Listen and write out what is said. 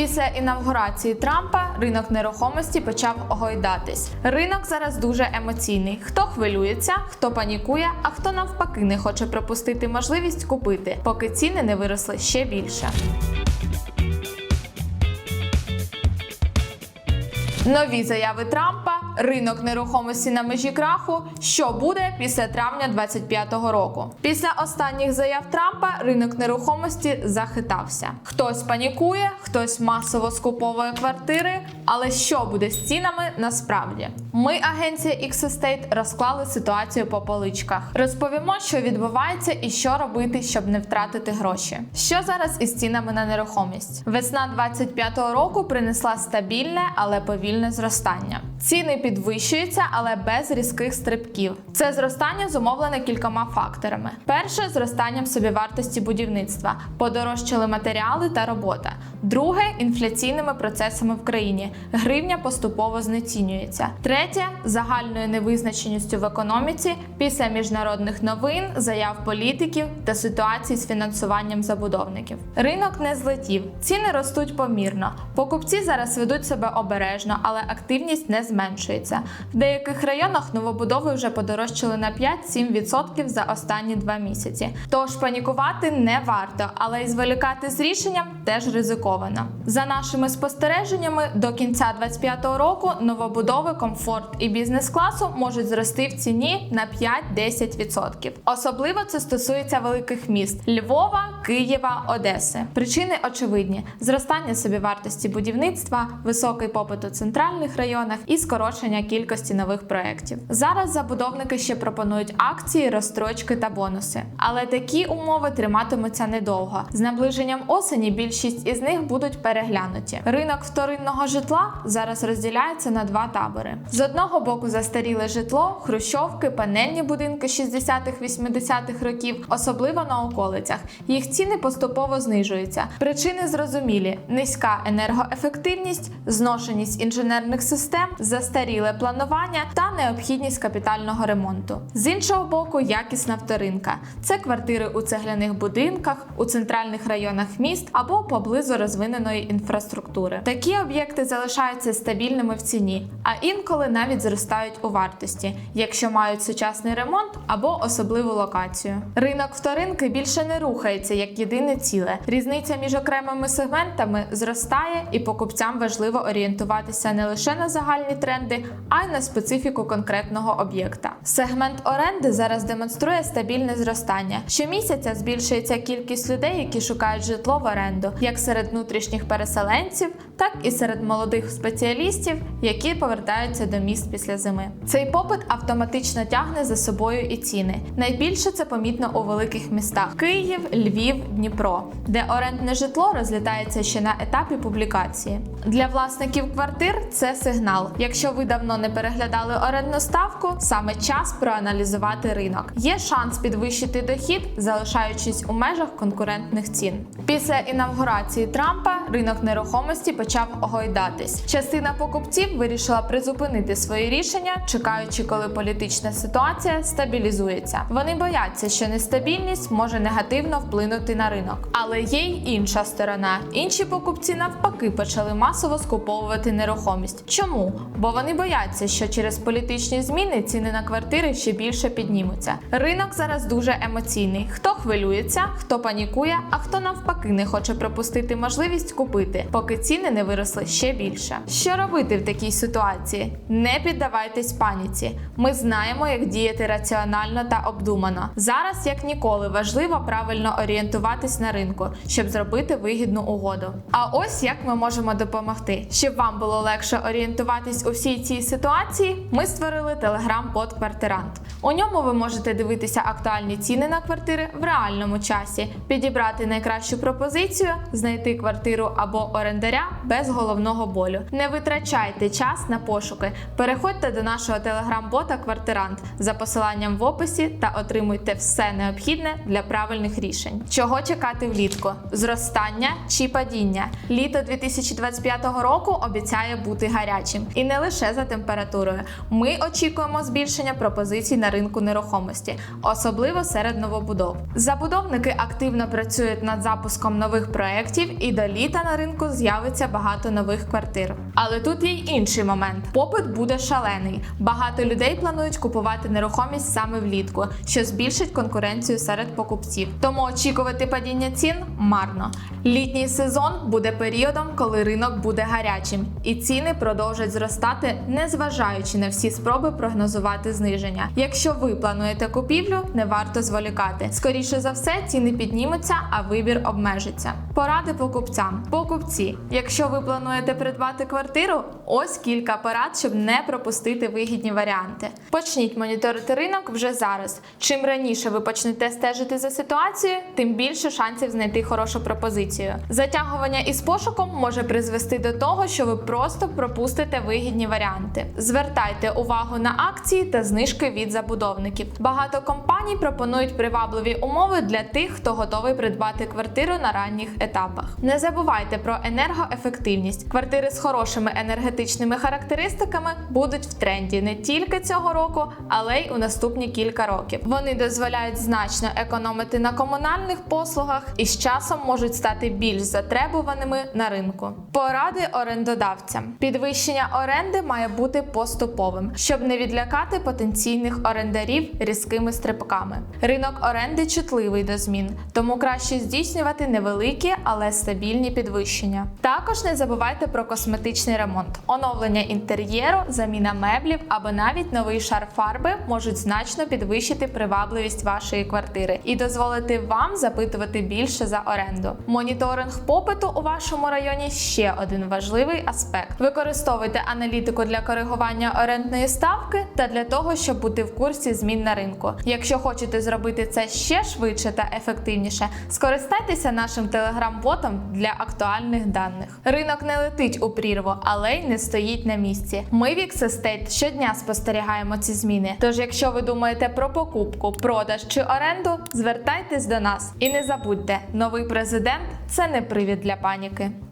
Після інавгурації Трампа ринок нерухомості почав огойдатись. Ринок зараз дуже емоційний. Хто хвилюється, хто панікує, а хто навпаки не хоче пропустити можливість купити, поки ціни не виросли ще більше. Нові заяви Трампа, ринок нерухомості на межі краху. Що буде після травня 25-го року? Після останніх заяв Трампа ринок нерухомості захитався. Хтось панікує, хтось масово скуповує квартири. Але що буде з цінами насправді? Ми, агенція X-Estate, розклали ситуацію по поличках. Розповімо, що відбувається і що робити, щоб не втратити гроші. Що зараз із цінами на нерухомість? Весна 25-го року принесла стабільне, але повільне зростання. Ціни підвищуються, але без різких стрибків. Це зростання зумовлене кількома факторами: перше зростанням собівартості будівництва, подорожчали матеріали та робота. Друге інфляційними процесами в країні. Гривня поступово знецінюється. Третє загальною невизначеністю в економіці після міжнародних новин, заяв політиків та ситуацій з фінансуванням забудовників. Ринок не злетів, ціни ростуть помірно. Покупці зараз ведуть себе обережно, але активність не зменшується. В деяких районах новобудови вже подорожчали на 5-7% за останні два місяці. Тож панікувати не варто, але й зволікати з рішенням теж ризиковано. За нашими спостереженнями, до кінця 2025 року новобудови комфорт і бізнес-класу можуть зрости в ціні на 5-10%. Особливо це стосується великих міст Львова, Києва, Одеси. Причини очевидні: зростання собівартості будівництва, високий попит у центральних районах і скорочення кількості нових проєктів. Зараз забудовники ще пропонують акції, розстрочки та бонуси. Але такі умови триматимуться недовго. З наближенням осені більшість із них будуть переглянуті. Ринок вторинного житла зараз розділяється на два табори: з одного боку застаріле житло, хрущовки, панельні будинки 60-х-80-х років, особливо на околицях. Їх ціни поступово знижуються. Причини зрозумілі: низька енергоефективність, зношеність інженерних систем, застаріле планування та необхідність капітального ремонту. З іншого боку, якісна вторинка це квартири у цегляних будинках, у центральних районах міст або поблизу розвиненої інфраструктури. Такі об'єкти залишаються стабільними в ціні, а інколи навіть зростають у вартості, якщо мають сучасний ремонт або особливу локацію. Ринок вторинки більше не рухається як єдине ціле. Різниця між окремими сегментами зростає, і покупцям важливо орієнтуватися не лише на загальні тренди, а й на специфіку конкретного об'єкта. Сегмент оренди зараз демонструє стабільне зростання. Щомісяця збільшується кількість людей, які шукають житло в оренду, як серед внутрішніх переселенців, так і серед молодих спеціалістів, які повертаються до міст після зими. Цей попит автоматично тягне за собою і ціни. Найбільше це помітно у великих містах: Київ, Львів, Дніпро, де орендне житло розлітається ще на етапі публікації. Для власників квартир це сигнал. Якщо ви давно не переглядали орендну ставку, саме час проаналізувати ринок. Є шанс підвищити дохід, залишаючись у межах конкурентних цін. Після інавгурації Трампа ринок нерухомості почав огойдатись. Частина покупців вирішила призупинити свої рішення, чекаючи, коли політична ситуація стабілізується. Вони бояться, що нестабільність може негативно вплинути на ринок. Але є й інша сторона. Інші покупці навпаки почали масово скуповувати нерухомість. Чому? Бо вони бояться, що через політичні зміни ціни на квартири ще більше піднімуться. Ринок зараз дуже емоційний. Хто хвилюється, хто панікує, а хто навпаки не хоче пропустити можливість купити, поки ціни не виросли ще більше. Що робити в такій ситуації? Не піддавайтесь паніці. Ми знаємо, як діяти раціонально та обдумано. Зараз, як ніколи, важливо правильно орієнтуватись на ринку, щоб зробити вигідну угоду. А ось як ми можемо допомогти. Щоб вам було легше орієнтуватись у всій цій ситуації, ми створили телеграм-бот Квартирант. У ньому ви можете дивитися актуальні ціни на квартири в реальному часі, підібрати найкращу пропозицію, знайти квартиру або орендаря без головного болю. Не витрачайте час на пошуки. Переходьте до нашого телеграм-бота Квартирант за посиланням в описі та отримуйте все необхідне для правильних рішень. Чого чекати влітку? Зростання чи падіння? Літо 2025 року обіцяє бути гарячим. І не лише за температурою. Ми очікуємо збільшення пропозицій на ринку нерухомості, особливо серед новобудов. Забудовники активно працюють над запуском нових проєктів, і до літа на ринку з'явиться багато нових квартир. Але тут є й інший момент: попит буде шалений. Багато людей планують купувати нерухомість саме влітку, що збільшить конкуренцію серед покупців. Тому очікувати падіння цін марно. Літній сезон буде періодом, коли ринок буде гарячим, і ціни продовжать зростати, незважаючи на всі спроби прогнозувати зниження. Якщо ви плануєте купівлю, не варто зволікати. Скоріше за все, ціни піднімуться, а вибір обмежиться. Поради покупцям. Покупці, якщо ви плануєте придбати квартиру, ось кілька порад, щоб не пропустити вигідні варіанти. Почніть моніторити ринок вже зараз. Чим раніше ви почнете стежити за ситуацією, тим більше шансів знайти хорошу пропозицію. Затягування із пошуком може призвести до того, що ви просто пропустите вигідні варіанти. Звертайте увагу на акції та знижки від забудовників. Багато компаній пропонують привабливі умови для тих, хто готовий придбати квартиру на ранніх етапах. Не забувайте про енергоефективність. Квартири з хорошими енергетичними характеристиками будуть в тренді не тільки цього року, але й у наступні кілька років. Вони дозволяють значно економити на комунальних послугах і з часом можуть стати більш затребуваними на ринку. Поради орендодавцям: підвищення оренди має бути поступовим, щоб не відлякати потенційних орендарів різкими стрибками. Ринок оренди чутливий до змін, тому краще здійснювати невеликі, але стабільні підвищення. Також не забувайте про косметичний ремонт, оновлення інтер'єру, заміна меблів або навіть новий шар фарби можуть значно підвищити привабливість вашої квартири і дозволити вам запитувати більше за оренду. Моніторинг попиту у вашому районі ще один важливий аспект. Використовуйте аналітику для коригування орендної ставки та для того, щоб бути в курсі змін на ринку. Якщо хочете зробити це ще швидше та ефективніше, скористайтеся нашим телеграм-ботом для актуальних даних. Ринок не летить у прірву, але й не стоїть на місці. Ми в Estate щодня спостерігаємо ці зміни. Тож, якщо ви думаєте про покупку, продаж чи оренду, звертайтесь до нас і не забудьте, новий президент це не привід для паніки.